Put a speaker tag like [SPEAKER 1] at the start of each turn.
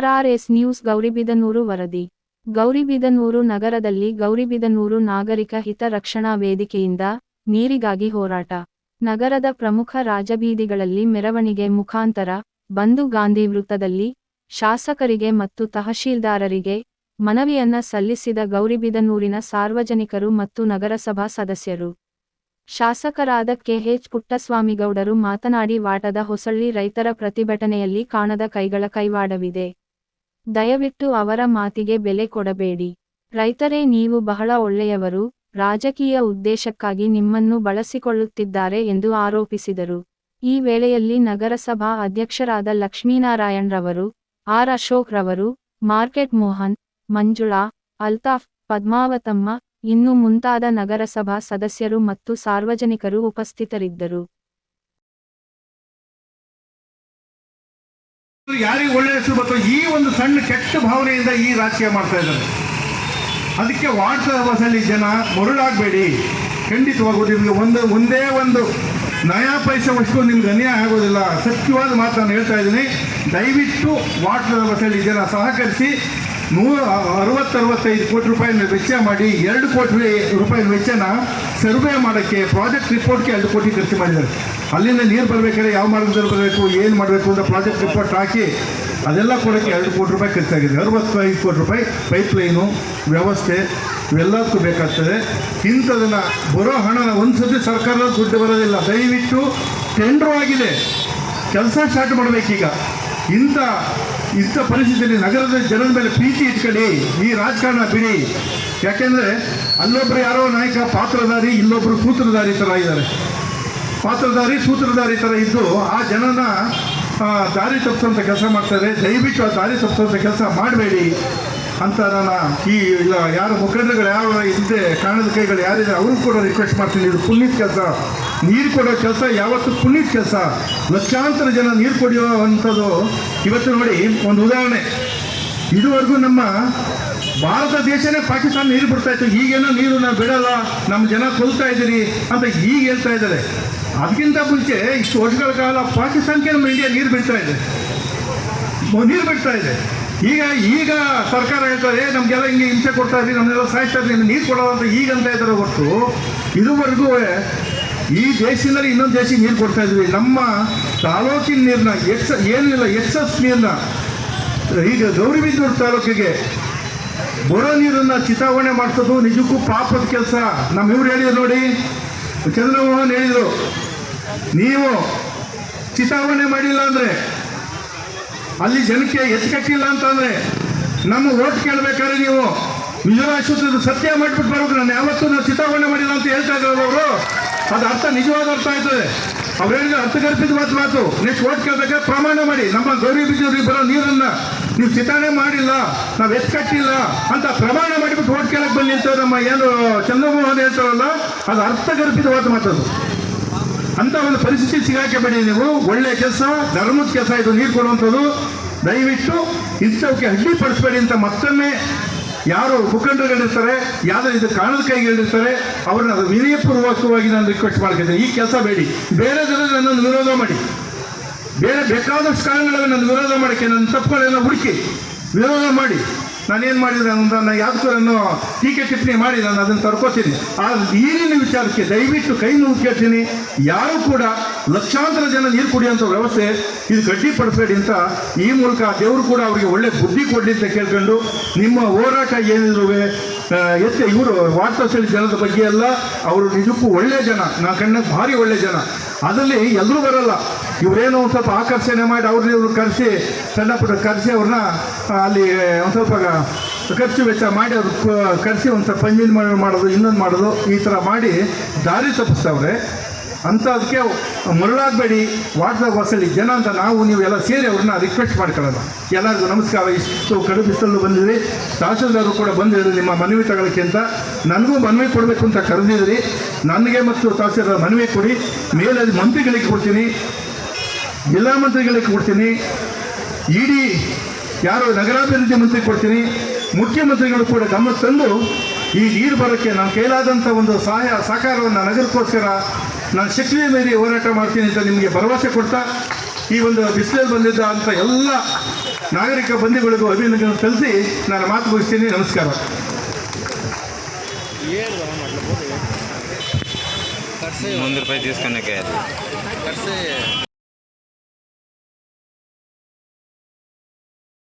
[SPEAKER 1] ಆರ್ಆರ್ಎಸ್ news Gauribidanur ವರದಿ. ಗೌರಿಬಿದನೂರು ನಗರದಲ್ಲಿ ಗೌರಿಬಿದನೂರು ನಾಗರಿಕ ಹಿತ ರಕ್ಷಣಾ ವೇದಿಕೆಯಿಂದ ನೀರಿಗಾಗಿ ಹೋರಾಟ. ನಗರದ ಪ್ರಮುಖ ರಾಜಬೀದಿಗಳಲ್ಲಿ ಮೆರವಣಿಗೆ ಮುಖಾಂತರ ಬಂದು ಗಾಂಧಿ ವೃತ್ತದಲ್ಲಿ ಶಾಸಕರಿಗೆ ಮತ್ತು ತಹಶೀಲ್ದಾರರಿಗೆ ಮನವಿಯನ್ನ ಸಲ್ಲಿಸಿದ ಗೌರಿಬಿದನೂರಿನ ಸಾರ್ವಜನಿಕರು ಮತ್ತು ನಗರಸಭಾ ಸದಸ್ಯರು. ಶಾಸಕರಾದ ಕೆಎಚ್ ಪುಟ್ಟಸ್ವಾಮಿಗೌಡರು ಮಾತನಾಡಿ ವಾಟದ ಹೊಸಳ್ಳಿ ರೈತರ ಪ್ರತಿಭಟನೆಯಲ್ಲಿ ಕಾಣದ ಕೈಗಳ ಕೈವಾಡವಿದೆ. ದಯವಿಟ್ಟು ಅವರ ಮಾತಿಗೆ ಬೆಲೆ ಕೊಡಬೇಡಿ. ರೈತರೇ, ನೀವು ಬಹಳ ಒಳ್ಳೆಯವರು, ರಾಜಕೀಯ ಉದ್ದೇಶಕ್ಕಾಗಿ ನಿಮ್ಮನ್ನು ಬಳಸಿಕೊಳ್ಳುತ್ತಿದ್ದಾರೆ ಎಂದು ಆರೋಪಿಸಿದರು. ಈ ವೇಳೆಯಲ್ಲಿ ನಗರಸಭಾ ಅಧ್ಯಕ್ಷರಾದ ಲಕ್ಷ್ಮೀನಾರಾಯಣ್ರವರು, ಆರ್. ಅಶೋಕ್ ರವರು, ಮಾರ್ಕೆಟ್ ಮೋಹನ್, ಮಂಜುಳಾ, ಅಲ್ತಾಫ್, ಪದ್ಮಾವತಮ್ಮ, ಇನ್ನು ಮುಂತಾದ ನಗರಸಭಾ ಸದಸ್ಯರು ಮತ್ತು ಸಾರ್ವಜನಿಕರು ಉಪಸ್ಥಿತರಿದ್ದರು.
[SPEAKER 2] ಯಾರಿಗೆ ಒಳ್ಳೆ ಹೆಸರು ಬರ್ತೋ ಈ ಒಂದು ಸಣ್ಣ ಕೆಟ್ಟ ಭಾವನೆಯಿಂದ ಈ ರಾಜಕೀಯ ಮಾಡ್ತಾ ಇದ್ದಾರೆ. ಅದಕ್ಕೆ ವಾಟ್ಸಪ್ ಬಸ್ಸಲ್ಲಿ ಜನ ಮರುಳಾಗಬೇಡಿ. ಖಂಡಿತವಾಗೂ ನಿಮಗೆ ಒಂದು, ಒಂದೇ ಒಂದು ನಯಾ ಪೈಸೆ ಅಷ್ಟು ನಿಮ್ಗೆ ಅನ್ಯಾಯ ಆಗೋದಿಲ್ಲ. ಸತ್ಯವಾದ ಮಾತು ನಾನು ಹೇಳ್ತಾ ಇದ್ದೀನಿ. ದಯವಿಟ್ಟು ವಾಟ್ಸಪ್ ಬಸ್ಸಲ್ಲಿ ಜನ ಸಹಕರಿಸಿ ನೂರ ಅರವತ್ತರವತ್ತೈದು ಕೋಟಿ ರೂಪಾಯಿನ ವೆಚ್ಚ ಮಾಡಿ ಎರಡು ಕೋಟಿ ರೂಪಾಯಿನ ವೆಚ್ಚನ ಸರ್ವೆ ಮಾಡೋಕ್ಕೆ, ಪ್ರಾಜೆಕ್ಟ್ ರಿಪೋರ್ಟ್ಗೆ ಎರಡು ಕೋಟಿ ಖರ್ಚು ಮಾಡಿದ್ದಾರೆ. ಅಲ್ಲಿಂದ ನೀರು ಬರಬೇಕಾದ್ರೆ ಯಾವ ಮಾರ್ಗದಲ್ಲಿ ಬರಬೇಕು, ಏನು ಮಾಡಬೇಕು ಅಂತ ಪ್ರಾಜೆಕ್ಟ್ ರಿಪೋರ್ಟ್ ಹಾಕಿ ಅದೆಲ್ಲ ಕೊಡೋಕ್ಕೆ ಎರಡು ಕೋಟಿ ರೂಪಾಯಿ ಖರ್ಚಾಗಿದೆ. ಅರವತ್ತೈದು ಕೋಟಿ ರೂಪಾಯಿ ಪೈಪ್ ಲೈನು, ವ್ಯವಸ್ಥೆ, ಇವೆಲ್ಲದಕ್ಕೂ ಬೇಕಾಗ್ತದೆ. ಇಂಥದನ್ನು ಬರೋ ಹಣನ ಒಂದು ಸತಿ ಸರ್ಕಾರದ ದುಡ್ಡು ಬರೋದಿಲ್ಲ. ದಯವಿಟ್ಟು ಟೆಂಡ್ರು ಆಗಿದೆ. ಕೆಲಸ ಸ್ಟಾರ್ಟ್ ಮಾಡಬೇಕೀಗ. ಇಂಥ ಇಂಥ ಪರಿಸ್ಥಿತಿಯಲ್ಲಿ ನಗರದ ಜನರ ಮೇಲೆ ಪ್ರೀತಿ ಇಟ್ಕೊಳ್ಳಿ, ಈ ರಾಜಕಾರಣ ಬಿಡಿ. ಯಾಕೆಂದರೆ ಅಲ್ಲೊಬ್ಬರು ಯಾರೋ ನಾಯಕ ಪಾತ್ರಧಾರಿ ಇಲ್ಲೊಬ್ಬರು ಸೂತ್ರಧಾರಿ ಥರ ಇದ್ದಾರೆ. ಪಾತ್ರಧಾರಿ, ಸೂತ್ರಧಾರಿ ಥರ ಇದ್ದು ಆ ಜನನ ದಾರಿ ತಪ್ಪಿಸೋಂಥ ಕೆಲಸ ಮಾಡ್ತಾರೆ ದಯವಿಟ್ಟು ಆ ದಾರಿ ತಪ್ಪಿಸೋಂಥ ಕೆಲಸ ಮಾಡಬೇಡಿ. ಅಂತ ಈ, ಇಲ್ಲ, ಯಾರು ಮುಖಂಡರುಗಳು ಯಾರು ಇದ್ದೆ ಕಾಣದ ಕೈಗಳು ಯಾರಿದೆ ಅವರು ಕೂಡ ರಿಕ್ವೆಸ್ಟ್ ಮಾಡ್ತೀನಿ. ಇದು ಪುಣ್ಯದ ಕೆಲಸ. ನೀರು ಕೊಡೋ ಕೆಲಸ ಯಾವತ್ತೂ ಪುಣ್ಯದ ಕೆಲಸ. ಲಕ್ಷಾಂತರ ಜನ ನೀರು ಕುಡಿಯುವಂಥದ್ದು ಇವತ್ತು ನೋಡಿ, ಒಂದು ಉದಾಹರಣೆ. ಇದುವರೆಗೂ ನಮ್ಮ ಭಾರತ ದೇಶನೇ ಪಾಕಿಸ್ತಾನ ನೀರು ಬಿಡ್ತಾ ಇತ್ತು. ಈಗೇನೋ ನೀರು ನಾವು ಬಿಡಲ್ಲ, ನಮ್ಮ ಜನ ಕೊಲ್ತಾ ಇದ್ದೀರಿ ಅಂತ ಈಗ ಹೇಳ್ತಾ ಇದ್ದಾರೆ. ಅದಕ್ಕಿಂತ ಮುಂಚೆ ಇಷ್ಟು ವರ್ಷಗಳ ಕಾಲ ಪಾಕಿಸ್ತಾನಕ್ಕೆ ನಮ್ಮ ಇಂಡಿಯಾ ನೀರು ಬಿಡ್ತಾ ಇದೆ. ನೀರು ಬಿಡ್ತಾ ಇದೆ. ಈಗ ಈಗ ಸರ್ಕಾರ ಹೇಳ್ತಾರೆ ನಮಗೆಲ್ಲ ಹಿಂಗೆ ಹಿಂಸೆ ಕೊಡ್ತಾ ಇದ್ದೀವಿ ನಮ್ಮನ್ನೆಲ್ಲ ಸಾಯಿಸ್ತಾ ಇದ್ದೀವಿ ನೀರು ಕೊಡೋದು ಅಂತ ಈಗ ಅಂತ ಇದ್ದಾರೆ ಹೊರತು. ಇದುವರೆಗೂ ಈ ದೇಶದಲ್ಲಿ ಇನ್ನೊಂದು ದೇಶಕ್ಕೆ ನೀರು ಕೊಡ್ತಾ ಇದ್ವಿ. ನಮ್ಮ ತಾಲೂಕಿನ ನೀರನ್ನ ಎಕ್ಸ, ಏನಿಲ್ಲ ಎಕ್ಸಸ್ ನೀರನ್ನ ಈಗ ಗೌರಿಬಿದನೂರು ತಾಲೂಕಿಗೆ ಬರೋ ನೀರನ್ನ ಚಿತಾವಣೆ ಮಾಡಿಸೋದು ನಿಜಕ್ಕೂ ಪಾಪದ ಕೆಲಸ. ನಮ್ಮ ಇವ್ರು ಹೇಳಿದ್ರು ನೋಡಿ, ಚಂದ್ರಮೋಹನ್ ಹೇಳಿದರು, ನೀವು ಚಿತಾವಣೆ ಮಾಡಿಲ್ಲ ಅಂದರೆ ಅಲ್ಲಿ ಜನಕ್ಕೆ ಎಚ್ಚುಕಟ್ಟಿಲ್ಲ ಅಂತಂದರೆ ನಮ್ಮ ಓಟ್ ಕೇಳ್ಬೇಕಾದ್ರೆ ನೀವು ವಿಜಯವಾಸದ ಸತ್ಯ ಮಾಡಿಬಿಟ್ಟು ಬರೋದು ನಾನು ಯಾವತ್ತೂ ನಾನು ಚಿತಾವಣೆ ಮಾಡಿಲ್ಲ ಅಂತ ಹೇಳ್ತಾ ಇದ್ದಾರೆ ಅವರು? ಅದು ಅರ್ಥ, ನಿಜವಾದ ಅರ್ಥ ಆಯ್ತದೆ. ಅವ್ರು ಅರ್ಥ ಅರ್ಥಗರ್ಭಿತ ಮಾತು ಮಾತು. ನೆಕ್ಸ್ಟ್ ಓಟ್ ಕೇಳಬೇಕಾದ್ರೆ ಪ್ರಮಾಣ ಮಾಡಿ. ನಮ್ಮ ಗೌರಿ ಬಿದ್ದವ್ರಿಗೆ ಬರೋ ನೀರನ್ನ ನೀವು ಚಿತಾವಣೆ ಮಾಡಿಲ್ಲ, ನಾವು ಎಚ್ಚುಕಟ್ಟಿಲ್ಲ ಅಂತ ಪ್ರಮಾಣ ಮಾಡಿಬಿಟ್ಟು ಓಟ್ ಕೇಳಕ್ಕೆ ಬನ್ನಿ ಅಂತ ನಮ್ಮ ಏನು ಚಂದ್ರಮೋಹನ್ ಹೇಳ್ತಾರಲ್ಲ, ಅದು ಅರ್ಥಗರ್ಭಿತವಾದ ಮಾತದು ಅಂತ ಒಂದು ಪರಿಸ್ಥಿತಿ ಸಿಗಾಕಬೇಡಿ ನೀವು. ಒಳ್ಳೆ ಕೆಲಸ ಧರ್ಮದ ಕೆಲಸ ಇದು ನೀರು ಕೊಡುವಂಥದ್ದು. ದಯವಿಟ್ಟು ಇಂಥವಕ್ಕೆ ಅಡ್ಡಿಪಡಿಸಬೇಡಿ ಅಂತ ಮತ್ತೊಮ್ಮೆ ಯಾರು ಮುಖಂಡರುಗಳಿರ್ತಾರೆ ಯಾರು ಇದು ಕಾಣದ ಕೈಗಳಿರ್ತಾರೆ ಅವ್ರನ್ನ ಅದು ವಿನಯಪೂರ್ವಕವಾಗಿ ನಾನು ರಿಕ್ವೆಸ್ಟ್ ಮಾಡ್ಕೊಂಡೆ ಈ ಕೆಲಸ ಬೇಡಿ. ಬೇರೆ ಜನ ನನ್ನನ್ನು ವಿರೋಧ ಮಾಡಿ. ಬೇರೆ ಬೇಕಾದಷ್ಟು ಕಾರಣಗಳನ್ನು ನನ್ನ ವಿರೋಧ ಮಾಡೋಕ್ಕೆ ನನ್ನ ತಪ್ಪುಗಳನ್ನ ಹುಡುಕಿ. ವಿರೋಧ ಮಾಡಿ. ನಾನೇನು ಮಾಡಿದ್ರೆ ಅಂದ್ರೆ ನಾನು ಯಾವ್ದಕ್ಕೂ ಟೀಕೆ ಟಿಪ್ಪಣಿ ಮಾಡಿ ನಾನು ಅದನ್ನು ತರ್ಕೋತೀನಿ. ಆ ನೀರಿನ ವಿಚಾರಕ್ಕೆ ದಯವಿಟ್ಟು ಕೈ ಕೇಳ್ತೀನಿ. ಯಾರು ಕೂಡ ಲಕ್ಷಾಂತರ ಜನ ನೀರು ಕುಡಿಯುವಂಥ ವ್ಯವಸ್ಥೆ ಇದು ಗಟ್ಟಿಪಡಿಸಬೇಡಿ ಅಂತ ಈ ಮೂಲಕ ದೇವರು ಕೂಡ ಅವರಿಗೆ ಒಳ್ಳೆ ಬುದ್ಧಿ ಕೊಡಲಿ ಅಂತ ಕೇಳ್ಕೊಂಡು ನಿಮ್ಮ ಹೋರಾಟ ಏನಿದ್ರು ಎತ್ತೆ ಇವರು ವಾರ್ತಾಶಾಲಿ ಜನದ ಬಗ್ಗೆ ಎಲ್ಲ ಅವರು ನಿಜಕ್ಕೂ ಒಳ್ಳೆ ಜನ, ನಾ ಕಣ್ಣ ಭಾರಿ ಒಳ್ಳೆ ಜನ. ಅದರಲ್ಲಿ ಎಲ್ಲರೂ ಬರಲ್ಲ. ಇವರೇನೋ ಒಂದು ಸ್ವಲ್ಪ ಆಕರ್ಷಣೆ ಮಾಡಿ ಅವ್ರನ್ನ ಇವ್ರು ಕರೆಸಿ, ಸಣ್ಣ ಪುಟ್ಟ ಕರೆಸಿ ಅವ್ರನ್ನ ಅಲ್ಲಿ ಒಂದು ಸ್ವಲ್ಪ ಖರ್ಚು ವೆಚ್ಚ ಮಾಡಿ ಅವ್ರು ಕರೆಸಿ ಒಂದು ಸ್ವಲ್ಪ ಪಂಜಿನ ಮಾಡೋದು, ಇನ್ನೊಂದು ಮಾಡೋದು, ಈ ಥರ ಮಾಡಿ ದಾರಿ ತಪ್ಪಿಸ್ತವ್ರೆ. ಅಂಥದಕ್ಕೆ ಮರಳಾಗಬೇಡಿ. ವಾಟ್ಸಪ್ ಬಸ್ಸಲ್ಲಿ ಜನ ಅಂತ ನಾವು ನೀವು ಎಲ್ಲ ಸೇರಿ ಅವ್ರನ್ನ ರಿಕ್ವೆಸ್ಟ್ ಮಾಡ್ಕೊಳ್ಳೋಣ. ಎಲ್ಲರಿಗೂ ನಮಸ್ಕಾರ. ಇಷ್ಟು ಕಡು ಬಿಸಿಲು ಬಂದಿದ್ರಿ. ತಹಸೀಲ್ದಾರರು ಕೂಡ ಬಂದಿದ್ರು ನಿಮ್ಮ ಮನವಿ ತಗೊಳ್ಳೋಕ್ಕೆ ನನಗೂ ಮನವಿ ಕೊಡಬೇಕು ಅಂತ ಕರೆದಿದ್ರಿ. ನನಗೆ ಮತ್ತು ತಹಸೀಲ್ದಾರ್ ಮನವಿ ಕೊಡಿ. ಮೇಲೆ ಮಂತ್ರಿಗಳಿಗೆ ಕೊಡ್ತೀನಿ. ಜಿಲ್ಲಾ ಮಂತ್ರಿಗಳಿಗೆ ಕೊಡ್ತೀನಿ. ಇಡಿ ಯಾರು ನಗರಾಭಿವೃದ್ಧಿ ಮಂತ್ರಿ ಕೊಡ್ತೀನಿ. ಮುಖ್ಯಮಂತ್ರಿಗಳು ಕೂಡ ಗಮನ ತಂದು ಈ ನೀರು ಬರೋಕ್ಕೆ ನಾನು ಕೈಲಾದಂಥ ಒಂದು ಸಹಾಯ ಸಹಕಾರವನ್ನು ನಗರಕ್ಕೋಸ್ಕರ ನಾನು ಶಕ್ತಿಯ ಮೇಲೆ ಹೋರಾಟ ಮಾಡ್ತೀನಿ ಅಂತ ನಿಮಗೆ ಭರವಸೆ ಕೊಡ್ತಾ ಈ ಒಂದು ಬಿಸಿಲಲ್ಲಿ ಬಂದಿದ್ದ ಅಂತ ಎಲ್ಲ ನಾಗರಿಕ ಬಂಧುಗಳಿಗೂ ಅಭಿನಂದನೆ ಸಲ್ಲಿಸಿ ನಾನು ಮಾತು ಮುಗಿಸ್ತೀನಿ. ನಮಸ್ಕಾರ.
[SPEAKER 3] ರೂಪಾಯಿ